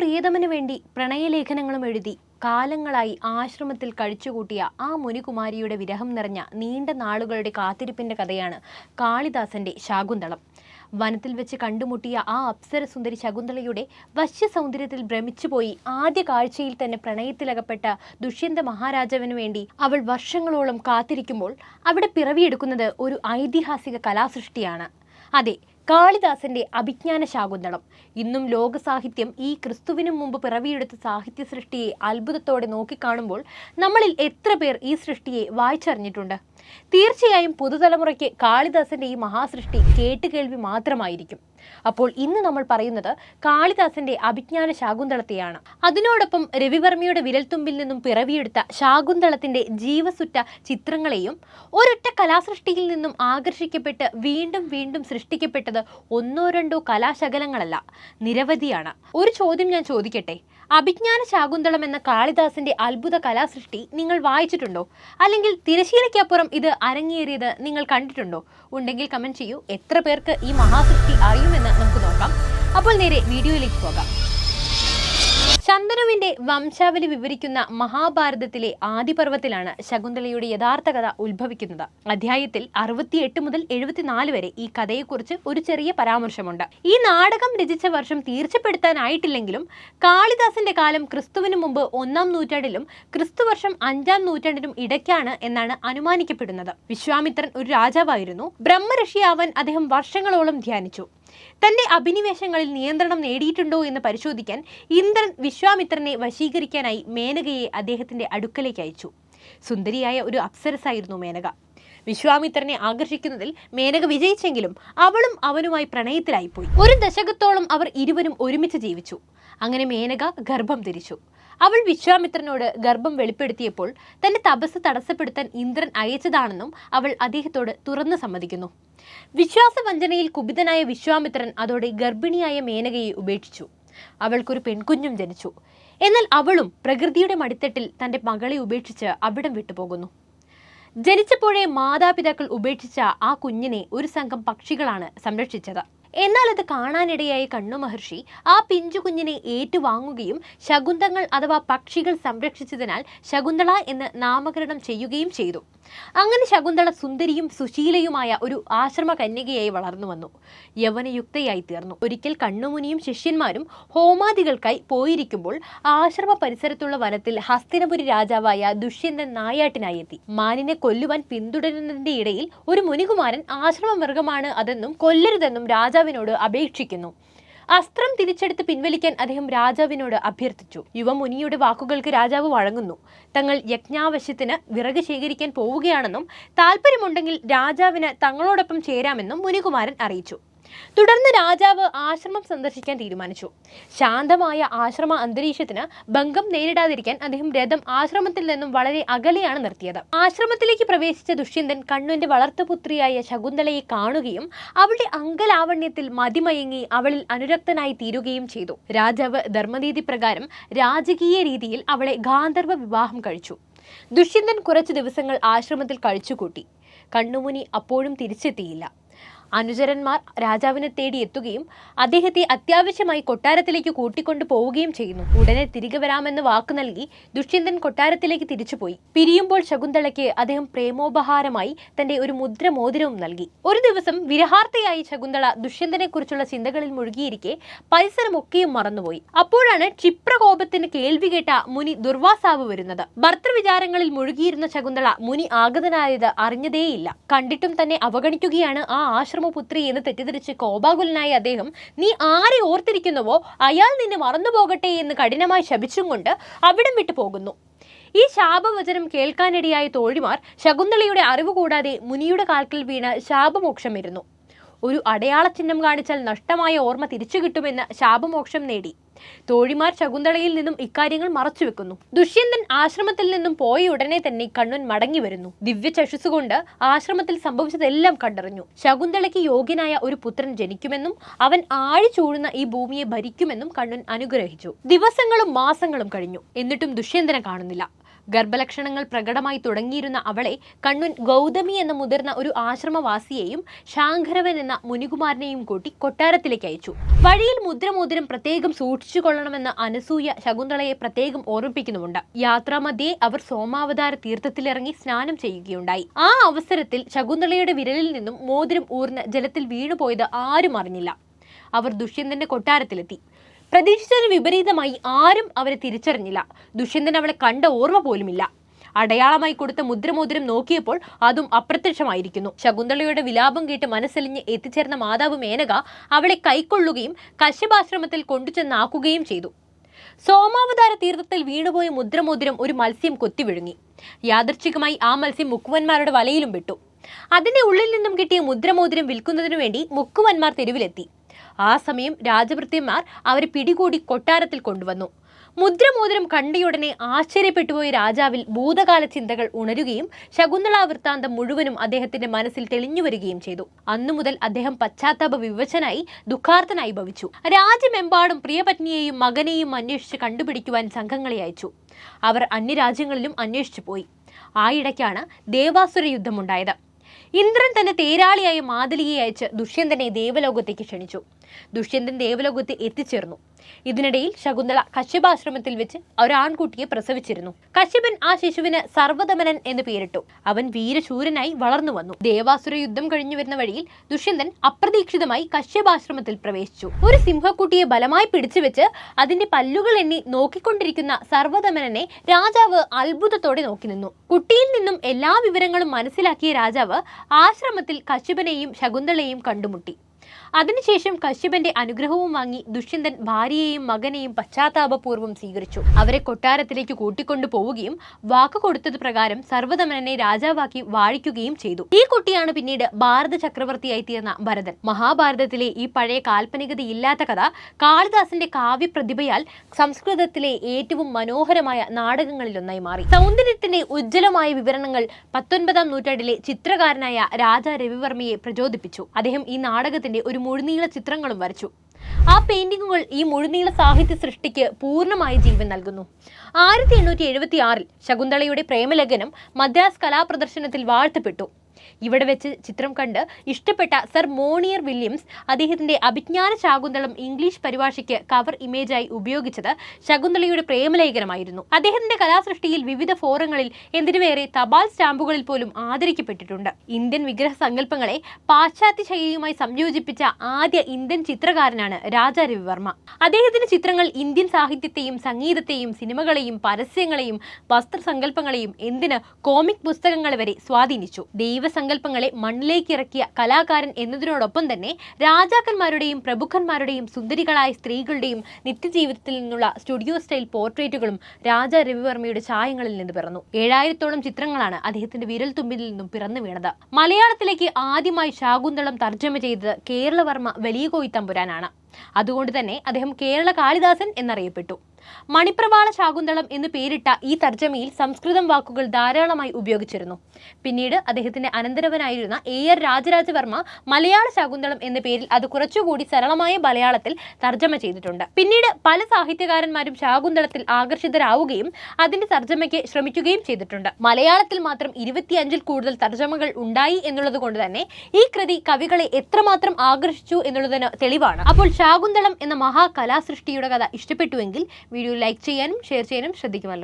പ്രിയതമന് വേണ്ടി പ്രണയലേഖനങ്ങളും എഴുതി കാലങ്ങളായി ആശ്രമത്തിൽ കഴിച്ചുകൂട്ടിയ ആ മുനികുമാരിയുടെ വിരഹം നിറഞ്ഞ നീണ്ട നാളുകളുടെ കാത്തിരിപ്പിന്റെ കഥയാണ് കാളിദാസന്റെ ശാകുന്തളം. വനത്തിൽ വെച്ച് കണ്ടുമുട്ടിയ ആ അപ്സര സുന്ദരി ശകുന്തളയുടെ വശ്യ സൗന്ദര്യത്തിൽ ഭ്രമിച്ചുപോയി. ആദ്യ കാഴ്ചയിൽ തന്നെ പ്രണയത്തിലകപ്പെട്ട ദുഷ്യന്ത മഹാരാജാവിന് വേണ്ടി അവൾ വർഷങ്ങളോളം കാത്തിരിക്കുമ്പോൾ അവിടെ പിറവിയെടുക്കുന്നത് ഒരു ഐതിഹാസിക കലാസൃഷ്ടിയാണ്. അതെ കാളിദാസന്റെ അഭിജ്ഞാന ശാകുന്തളം. ഇന്നും ലോക സാഹിത്യം ഈ ക്രിസ്തുവിനും മുമ്പ് പിറവിയെടുത്ത സാഹിത്യ സൃഷ്ടിയെ അത്ഭുതത്തോടെ നോക്കിക്കാണുമ്പോൾ നമ്മളിൽ എത്ര പേർ ഈ സൃഷ്ടിയെ വായിച്ചറിഞ്ഞിട്ടുണ്ട്? തീർച്ചയായും പുതുതലമുറയ്ക്ക് കാളിദാസന്റെ ഈ മഹാസൃഷ്ടി കേട്ടുകേൾവി മാത്രമായിരിക്കും. അപ്പോൾ ഇന്ന് നമ്മൾ പറയുന്നത് കാളിദാസന്റെ അഭിജ്ഞാന ശാകുന്തളത്തെയാണ്. അതിനോടൊപ്പം രവിവർമ്മയുടെ വിരൽത്തുമ്പിൽ നിന്നും പിറവിയെടുത്ത ശാകുന്തളത്തിന്റെ ജീവസുറ്റ ചിത്രങ്ങളെയും ഒരൊറ്റ കലാസൃഷ്ടിയിൽ നിന്നും ആകർഷിക്കപ്പെട്ട് വീണ്ടും വീണ്ടും സൃഷ്ടിക്കപ്പെട്ടത് ഒന്നോ രണ്ടോ കലാശകലങ്ങളല്ല നിരവധിയാണ്. ഒരു ചോദ്യം ഞാൻ ചോദിക്കട്ടെ? അഭിജ്ഞാന ശാകുന്തളം എന്ന കാളിദാസന്റെ അത്ഭുത കലാസൃഷ്ടി നിങ്ങൾ വായിച്ചിട്ടുണ്ടോ? അല്ലെങ്കിൽ തിരശീലയ്ക്കപ്പുറം ഇത് അരങ്ങേറിയത് നിങ്ങൾ കണ്ടിട്ടുണ്ടോ? ഉണ്ടെങ്കിൽ കമന്റ് ചെയ്യൂ. എത്ര പേർക്ക് ഈ മഹാസൃഷ്ടി അറിയുമെന്ന് നമുക്ക് നോക്കാം. അപ്പോൾ നേരെ വീഡിയോയിലേക്ക് പോകാം. ശന്തനുവിന്റെ വംശാവലി വിവരിക്കുന്ന മഹാഭാരതത്തിലെ ആദിപർവത്തിലാണ് ശകുന്തളയുടെ യഥാർത്ഥ കഥ ഉത്ഭവിക്കുന്നത്. അധ്യായത്തിൽ അറുപത്തിയെട്ട് മുതൽ എഴുപത്തിനാല് വരെ ഈ കഥയെക്കുറിച്ച് ഒരു ചെറിയ പരാമർശമുണ്ട്. ഈ നാടകം രചിച്ച വർഷം തീർച്ചപ്പെടുത്താനായിട്ടില്ലെങ്കിലും കാളിദാസന്റെ കാലം ക്രിസ്തുവിന് മുമ്പ് ഒന്നാം നൂറ്റാണ്ടിലും ക്രിസ്തുവർഷം അഞ്ചാം നൂറ്റാണ്ടിലും ഇടയ്ക്കാണ് എന്നാണ് അനുമാനിക്കപ്പെടുന്നത്. വിശ്വാമിത്രൻ ഒരു രാജാവായിരുന്നു. ബ്രഹ്മഋഷിയാവാൻ അദ്ദേഹം വർഷങ്ങളോളം ധ്യാനിച്ചു. തന്റെ അഭിനിവേശങ്ങളിൽ നിയന്ത്രണം നേടിയിട്ടുണ്ടോ എന്ന് പരിശോധിക്കാൻ ഇന്ദ്രൻ വിശ്വാമിത്രനെ വശീകരിക്കാനായി മേനകയെ അദ്ദേഹത്തിന്റെ അടുക്കലേക്ക് അയച്ചു. സുന്ദരിയായ ഒരു അപ്സരസായിരുന്നു മേനക. വിശ്വാമിത്രനെ ആകർഷിക്കുന്നതിൽ മേനക വിജയിച്ചെങ്കിലും അവളും അവനുമായി പ്രണയത്തിലായിപ്പോയി. ഒരു ദശകത്തോളം അവർ ഇരുവരും ഒരുമിച്ച് ജീവിച്ചു. അങ്ങനെ മേനക ഗർഭം ധരിച്ചു. അവൾ വിശ്വാമിത്രനോട് ഗർഭം വെളിപ്പെടുത്തിയപ്പോൾ തന്റെ തപസ് തടസ്സപ്പെടുത്താൻ ഇന്ദ്രൻ അയച്ചതാണെന്നും അവൾ അദ്ദേഹത്തോട് തുറന്നു സമ്മതിക്കുന്നു. വിശ്വാസവഞ്ചനയിൽ കുപിതനായ വിശ്വാമിത്രൻ അതോടെ ഗർഭിണിയായ മേനകയെ ഉപേക്ഷിച്ചു. അവൾക്കൊരു പെൺകുഞ്ഞും ജനിച്ചു. എന്നാൽ അവളും പ്രകൃതിയുടെ മടിത്തട്ടിൽ തന്റെ മകളെ ഉപേക്ഷിച്ച് അവിടം വിട്ടുപോകുന്നു. ജനിച്ചപ്പോഴേ മാതാപിതാക്കൾ ഉപേക്ഷിച്ച ആ കുഞ്ഞിനെ ഒരു സംഘം പക്ഷികളാണ് സംരക്ഷിച്ചത്. എന്നാൽ അത് കാണാനിടയായ കണ്ണു മഹർഷി ആ പിഞ്ചു കുഞ്ഞിനെ ഏറ്റുവാങ്ങുകയും ശകുന്തങ്ങൾ അഥവാ പക്ഷികൾ സംരക്ഷിച്ചതിനാൽ ശകുന്തള എന്ന് നാമകരണം ചെയ്യുകയും ചെയ്തു. അങ്ങനെ ശകുന്തള സുന്ദരിയും സുശീലയുമായ ഒരു ആശ്രമ കന്യകയായി വളർന്നു വന്നു. യവനയുക്തയായി തീർന്നു. ഒരിക്കൽ കണ്ണുമുനിയും ശിഷ്യന്മാരും ഹോമാദികൾക്കായി പോയിരിക്കുമ്പോൾ ആശ്രമ പരിസരത്തുള്ള വനത്തിൽ ഹസ്തിനപുരി രാജാവായ ദുഷ്യന്തൻ നായാട്ടിനായി എത്തി. മാനിനെ കൊല്ലുവാൻ പിന്തുടരുന്നതിന്റെ ഇടയിൽ ഒരു മുനികുമാരൻ ആശ്രമ മൃഗമാണ് അതെന്നും കൊല്ലരുതെന്നും രാജാവിനോട് അപേക്ഷിക്കുന്നു. അസ്ത്രം തിരിച്ചെടുത്ത് പിൻവലിക്കാൻ അദ്ദേഹം രാജാവിനോട് അഭ്യർത്ഥിച്ചു. യുവമുനിയുടെ വാക്കുകൾക്ക് രാജാവ് വഴങ്ങുന്നു. തങ്ങൾ യജ്ഞാവശ്യത്തിന് വിറക് ശേഖരിക്കാൻ പോവുകയാണെന്നും താല്പര്യമുണ്ടെങ്കിൽ രാജാവിന് തങ്ങളോടൊപ്പം ചേരാമെന്നും മുനികുമാരൻ അറിയിച്ചു. തുടർന്ന് രാജാവ് ആശ്രമം സന്ദർശിക്കാൻ തീരുമാനിച്ചു. ശാന്തമായ ആശ്രമ അന്തരീക്ഷത്തിന് ഭംഗം നേരിടാതിരിക്കാൻ അദ്ദേഹം രഥം ആശ്രമത്തിൽ നിന്നും വളരെ അകലെയാണ് നിർത്തിയത്. ആശ്രമത്തിലേക്ക് പ്രവേശിച്ച ദുഷ്യന്തൻ കണ്ണുവിന്റെ വളർത്തുപുത്രിയായ ശകുന്തളയെ കാണുകയും അവളുടെ അങ്കലാവണ്യത്തിൽ മതിമയങ്ങി അവളിൽ അനുരക്തനായി തീരുകയും ചെയ്തു. രാജാവ് ധർമ്മനീതി പ്രകാരം രാജകീയ രീതിയിൽ അവളെ ഗാന്ധർവ വിവാഹം കഴിച്ചു. ദുഷ്യന്തൻ കുറച്ചു ദിവസങ്ങൾ ആശ്രമത്തിൽ കഴിച്ചുകൂട്ടി. കണ്ണുമുനി അപ്പോഴും തിരിച്ചെത്തിയില്ല. അനുചരന്മാർ രാജാവിനെ തേടി എത്തുകയും അദ്ദേഹത്തെ അത്യാവശ്യമായി കൊട്ടാരത്തിലേക്ക് കൂട്ടിക്കൊണ്ടു പോവുകയും ചെയ്യുന്നു. ഉടനെ തിരികെ വരാമെന്ന് വാക്കു നൽകി ദുഷ്യന്തൻ കൊട്ടാരത്തിലേക്ക് തിരിച്ചുപോയി. പിരിയുമ്പോൾ ശകുന്തളയ്ക്ക് അദ്ദേഹം പ്രേമോപഹാരമായി തന്റെ ഒരു മുദ്ര മോതിരവും നൽകി. ഒരു ദിവസം വിരഹാർത്ഥയായി ശകുന്തള ദുഷ്യന്തനെ കുറിച്ചുള്ള ചിന്തകളിൽ മുഴുകിയിരിക്കെ പരിസരമൊക്കെയും മറന്നുപോയി. അപ്പോഴാണ് ക്ഷിപ്രകോപത്തിന് കേൾവി കേട്ട മുനി ദുർവാസാവ് വരുന്നത്. ഭർത്തൃവിചാരങ്ങളിൽ മുഴുകിയിരുന്ന ശകുന്തള മുനി ആഗതനായത് അറിഞ്ഞതേയില്ല. കണ്ടിട്ടും തന്നെ അവഗണിക്കുകയാണ് ആ ആശ്രമപുത്രി എന്ന് തെറ്റിദ്ധരിച്ച് കോപാകുലനായ അദ്ദേഹം നീ ആരെ ഓർത്തിരിക്കുന്നുവോ? അയാൾ നിന്നെ മറന്നുപോകട്ടെ എന്ന് കഠിനമായി ശപിച്ചും കൊണ്ട് അവിടം വിട്ടു പോകുന്നു. ഈ ശാപവചനം കേൾക്കാനിടയായ തോഴിമാർ ശകുന്തളയുടെ അറിവ് കൂടാതെ മുനിയുടെ കാൽക്കൽ വീണ ശാപമോക്ഷം വരുന്നു ഒരു അടയാള ചിഹ്നം കാണിച്ചാൽ നഷ്ടമായ ഓർമ്മ തിരിച്ചു കിട്ടുമെന്ന് ശാപമോക്ഷം നേടി. തോഴിമാർ ശകുന്തളയിൽ നിന്നും ഇക്കാര്യങ്ങൾ മറച്ചുവെക്കുന്നു. ദുഷ്യന്തൻ ആശ്രമത്തിൽ നിന്നും പോയ ഉടനെ തന്നെ കണ്ണൻ മടങ്ങി വരുന്നു. ദിവ്യ ചഷുസുകൊണ്ട് ആശ്രമത്തിൽ സംഭവിച്ചതെല്ലാം കണ്ടറിഞ്ഞു. ശകുന്തളയ്ക്ക് യോഗ്യനായ ഒരു പുത്രൻ ജനിക്കുമെന്നും അവൻ ആഴി ചൂഴുന്ന ഈ ഭൂമിയെ ഭരിക്കുമെന്നും കണ്ണുൻ അനുഗ്രഹിച്ചു. ദിവസങ്ങളും മാസങ്ങളും കഴിഞ്ഞു. എന്നിട്ടും ദുഷ്യന്തനെ കാണുന്നില്ല. ഗർഭലക്ഷണങ്ങൾ പ്രകടമായി തുടങ്ങിയിരുന്ന അവളെ കണ്ണുൻ ഗൗതമി എന്ന മുതിർന്ന ഒരു ആശ്രമവാസിയെയും ശാങ്കരവൻ എന്ന മുനികുമാരനെയും കൂട്ടി കൊട്ടാരത്തിലേക്ക് അയച്ചു. വഴിയിൽ മുദ്രമോതിരം പ്രത്യേകം സൂക്ഷിച്ചു കൊള്ളണമെന്ന് അനസൂയ ശകുന്തളയെ പ്രത്യേകം ഓർമ്മിപ്പിക്കുന്നുമുണ്ട്. യാത്രാമധ്യേ അവർ സോമാവതാര തീർത്ഥത്തിലിറങ്ങി സ്നാനം ചെയ്യുകയുണ്ടായി. ആ അവസരത്തിൽ ശകുന്തളയുടെ വിരലിൽ നിന്നും മോതിരം ഊർന്ന് ജലത്തിൽ വീണുപോയത് ആരും അറിഞ്ഞില്ല. അവർ ദുഷ്യന്തന്റെ കൊട്ടാരത്തിലെത്തി. പ്രതീക്ഷിച്ചതിന് വിപരീതമായി ആരും അവരെ തിരിച്ചറിഞ്ഞില്ല. ദുഷ്യന്തൻ അവളെ കണ്ട ഓർമ്മ പോലുമില്ല. അടയാളമായി കൊടുത്ത മുദ്രമോതിരം നോക്കിയപ്പോൾ അതും അപ്രത്യക്ഷമായിരിക്കുന്നു. ശകുന്തളയുടെ വിലാപം കേട്ട് മനസ്സലിഞ്ഞ് എത്തിച്ചേർന്ന മാതാവ് മേനക അവളെ കൈക്കൊള്ളുകയും കശ്യപാശ്രമത്തിൽ കൊണ്ടുചെന്നാക്കുകയും ചെയ്തു. സോമാവതാര തീർത്ഥത്തിൽ വീണുപോയ മുദ്രമോതിരം ഒരു മത്സ്യം കൊത്തിവിഴുങ്ങി യാദർച്ഛികമായി ആ മത്സ്യം മുക്കുവന്മാരുടെ വലയിലും വിട്ടു അതിന്റെ ഉള്ളിൽ നിന്നും കിട്ടിയ മുദ്രമോതിരം വിൽക്കുന്നതിനു വേണ്ടി മുക്കുവന്മാർ തെരുവിലെത്തി. ആ സമയം രാജഭൃത്യന്മാർ അവരെ പിടികൂടി കൊട്ടാരത്തിൽ കൊണ്ടുവന്നു. മുദ്രമോതിരം കണ്ടയുടനെ ആശ്ചര്യപ്പെട്ടുപോയ രാജാവിൽ ഭൂതകാല ചിന്തകൾ ഉണരുകയും ശകുന്തള വൃത്താന്തം മുഴുവനും അദ്ദേഹത്തിന്റെ മനസ്സിൽ തെളിഞ്ഞു വരികയും ചെയ്തു. അന്നു മുതൽ അദ്ദേഹം പശ്ചാത്താപ വിവശനായി ദുഃഖാർത്ഥനായി ഭവിച്ചു. രാജ്യമെമ്പാടും പ്രിയപത്നിയെയും മകനെയും അന്വേഷിച്ച് കണ്ടുപിടിക്കുവാൻ സംഘങ്ങളെ അയച്ചു. അവർ അന്യരാജ്യങ്ങളിലും അന്വേഷിച്ചു പോയി. ആയിടയ്ക്കാണ് ദേവാസുര യുദ്ധമുണ്ടായത് ഇന്ദ്രൻ തന്റെ തേരാളിയായ മാതലിയെ അയച്ച് ദുഷ്യന്തനെ ദേവലോകത്തേക്ക് ക്ഷണിച്ചു. ദുഷ്യന്തൻ ദേവലോകത്ത് എത്തിച്ചേർന്നു. ഇതിനിടയിൽ ശകുന്തള കശ്യപാശ്രമത്തിൽ വെച്ച് ഒരാൺകുട്ടിയെ പ്രസവിച്ചിരുന്നു. കശ്യപൻ ആ ശിശുവിന് സർവതമനൻ എന്ന് പേരിട്ടു. അവൻ വീരശൂരനായി വളർന്നു വന്നു. ദേവാസുര യുദ്ധം കഴിഞ്ഞു വരുന്ന വഴിയിൽ ദുഷ്യന്തൻ അപ്രതീക്ഷിതമായി കശ്യപാശ്രമത്തിൽ പ്രവേശിച്ചു. ഒരു സിംഹക്കുട്ടിയെ ബലമായി പിടിച്ചുവെച്ച് അതിന്റെ പല്ലുകൾ എണ്ണി നോക്കിക്കൊണ്ടിരിക്കുന്ന സർവതമനനെ രാജാവ് അത്ഭുതത്തോടെ നോക്കി നിന്നു. കുട്ടിയിൽ നിന്നും എല്ലാ വിവരങ്ങളും മനസ്സിലാക്കിയ രാജാവ് ആശ്രമത്തിൽ കശ്യപനെയും ശകുന്തളയെയും കണ്ടുമുട്ടി. അതിനുശേഷം കശ്യപന്റെ അനുഗ്രഹവും വാങ്ങി ദുഷ്യന്തൻ ഭാര്യയെയും മകനെയും പശ്ചാത്താപപൂർവം സ്വീകരിച്ചു. അവരെ കൊട്ടാരത്തിലേക്ക് കൂട്ടിക്കൊണ്ടു പോവുകയും വാക്ക് കൊടുത്തത് പ്രകാരം സർവതമനനെ രാജാവാക്കി വാഴിക്കുകയും ചെയ്തു. ഈ കുട്ടിയാണ് പിന്നീട് ഭാരത ചക്രവർത്തിയായി തീർന്ന ഭരതൻ. മഹാഭാരതത്തിലെ ഈ പഴയ കാൽപ്പനികതയില്ലാത്ത കഥ കാളിദാസന്റെ കാവ്യപ്രതിഭയാൽ സംസ്കൃതത്തിലെ ഏറ്റവും മനോഹരമായ നാടകങ്ങളിലൊന്നായി മാറി. സൗന്ദര്യത്തിന്റെ ഉജ്ജ്വലമായ വിവരണങ്ങൾ പത്തൊൻപതാം നൂറ്റാണ്ടിലെ ചിത്രകാരനായ രാജ രവിവർമ്മയെ പ്രചോദിപ്പിച്ചു. അദ്ദേഹം ഈ നാടകത്തിന്റെ ഒരു മുഴുനീള ചിത്രങ്ങളും വരച്ചു. ആ പെയിന്റിങ്ങുകൾ ഈ മുഴുനീള സാഹിത്യ സൃഷ്ടിക്ക് പൂർണമായി ജീവൻ നൽകുന്നു. ആയിരത്തി എണ്ണൂറ്റി എഴുപത്തി ആറിൽ ശകുന്തളയുടെ പ്രേമലേഖനം മദ്രാസ് കലാപ്രദർശനത്തിൽ വാഴ്ത്തപ്പെട്ടു. ഇവിടെ വെച്ച് ചിത്രം കണ്ട് ഇഷ്ടപ്പെട്ട സർ മോണിയർ വില്യംസ് അദ്ദേഹത്തിന്റെ അഭിജ്ഞാന ശാകുന്തളം ഇംഗ്ലീഷ് പരിഭാഷയ്ക്ക് കവർ ഇമേജായി ഉപയോഗിച്ചത് ശകുന്തളയുടെ പ്രേമലേഖനമായിരുന്നു. അദ്ദേഹത്തിന്റെ കലാസൃഷ്ടിയിൽ വിവിധ ഫോറങ്ങളിൽ എന്തിനുവേറെ തപാൽ സ്റ്റാമ്പുകളിൽ പോലും ആദരിക്കപ്പെട്ടിട്ടുണ്ട്. ഇന്ത്യൻ വിഗ്രഹ സങ്കല്പങ്ങളെ പാശ്ചാത്യ ശൈലിയുമായി സംയോജിപ്പിച്ച ആദ്യ ഇന്ത്യൻ ചിത്രകാരനാണ് രാജാ രവിവർമ്മ. അദ്ദേഹത്തിന്റെ ചിത്രങ്ങൾ ഇന്ത്യൻ സാഹിത്യത്തെയും സംഗീതത്തെയും സിനിമകളെയും പരസ്യങ്ങളെയും വസ്ത്രസങ്കല്പങ്ങളെയും എന്തിന് കോമിക് പുസ്തകങ്ങൾ വരെ സ്വാധീനിച്ചു. ദൈവസങ്കല്പങ്ങളെ മണ്ണിലേക്ക് ഇറക്കിയ കലാകാരൻ എന്നതിനോടൊപ്പം തന്നെ രാജാക്കന്മാരുടെയും പ്രഭുക്കന്മാരുടെയും സുന്ദരികളായ സ്ത്രീകളുടെയും നിത്യജീവിതത്തിൽ നിന്നുള്ള സ്റ്റുഡിയോ സ്റ്റൈൽ പോർട്രേറ്റുകളും രാജ രവിവർമ്മയുടെ ചായങ്ങളിൽ നിന്ന് പിറന്നു. ഏഴായിരത്തോളം ചിത്രങ്ങളാണ് അദ്ദേഹത്തിന്റെ വിരൽ തുമ്പിൽ നിന്നും പിറന്നു വീണത്. മലയാളത്തിലേക്ക് ആദ്യമായി ശാകുന്തളം തർജമ ചെയ്തത് കേരളവർമ്മ വലിയ കോയിത്തമ്പുരാനാണ് അതുകൊണ്ട് തന്നെ അദ്ദേഹം കേരള കാളിദാസൻ എന്നറിയപ്പെട്ടു. മണിപ്രവാള ശാകുന്തളം എന്ന് പേരിട്ട ഈ തർജമയിൽ സംസ്കൃതം വാക്കുകൾ ധാരാളമായി ഉപയോഗിച്ചിരുന്നു. പിന്നീട് അദ്ദേഹത്തിന്റെ അനന്തരവനായിരുന്ന എ ആർ രാജരാജവർമ്മ മലയാള ശാകുന്തളം എന്ന പേരിൽ അത് കുറച്ചുകൂടി സരളമായ മലയാളത്തിൽ തർജമ ചെയ്തിട്ടുണ്ട്. പിന്നീട് പല സാഹിത്യകാരന്മാരും ശാകുന്തളത്തിൽ ആകർഷിതരാവുകയും അതിന്റെ തർജമയ്ക്ക് ശ്രമിക്കുകയും ചെയ്തിട്ടുണ്ട്. മലയാളത്തിൽ മാത്രം ഇരുപത്തിയഞ്ചിൽ കൂടുതൽ തർജമകൾ ഉണ്ടായി എന്നുള്ളത് കൊണ്ട് തന്നെ ഈ കൃതി കവികളെ എത്രമാത്രം ആകർഷിച്ചു എന്നുള്ളതിന് തെളിവാണ്. അപ്പോൾ ശാകുന്തളം എന്ന മഹാകലാസൃഷ്ടിയുടെ കഥ ഇഷ്ടപ്പെട്ടുവെങ്കിൽ വീഡിയോ ലൈക്ക് ചെയ്യാനും ഷെയർ ചെയ്യാനും ശ്രദ്ധിക്കുമല്ലോ.